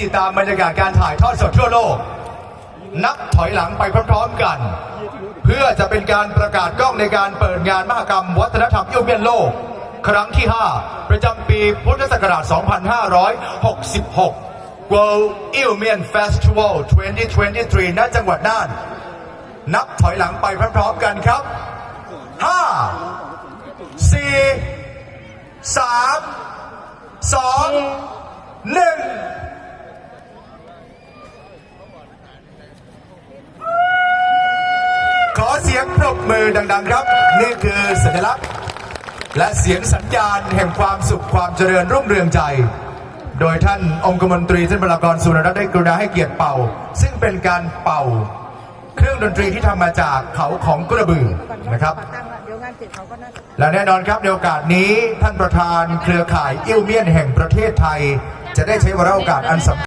ติดตามบรรยากาศการถ่ายทอดสดทั่วโลก นับถอยหลังไปพร้อมๆกัน เพื่อจะเป็นการประกาศกล้องในการเปิดงานมหกรรม วัฒนธรรมอิวเมียนโลก ครั้งที่ 5 ประจำปีพุทธศักราช 2566 World i l m i a n Festival 2023 ณ จังหวัดน่าน นับถอยหลังไปพร้อมๆกันครับ 5 4 3 2 1 ขอเสียงปรบมือดังๆครับ นี่คือสัญลักษณ์ และเสียงสัญญาณแห่งความสุขความเจริญรุ่งเรืองใจ โดยท่านองคมนตรีท่านบรากรสุนทรได้กรุณาให้เกียรติเป่า ซึ่งเป็นการเป่า เครื่องดนตรีที่ทำมาจากเขาของกระบือนะครับ และแน่นอนครับในโอกาสนี้ท่านประธานเครือข่ายอิลเมียนแห่งประเทศไทย จะได้ใช้วาระโอกาสอันสำคัญ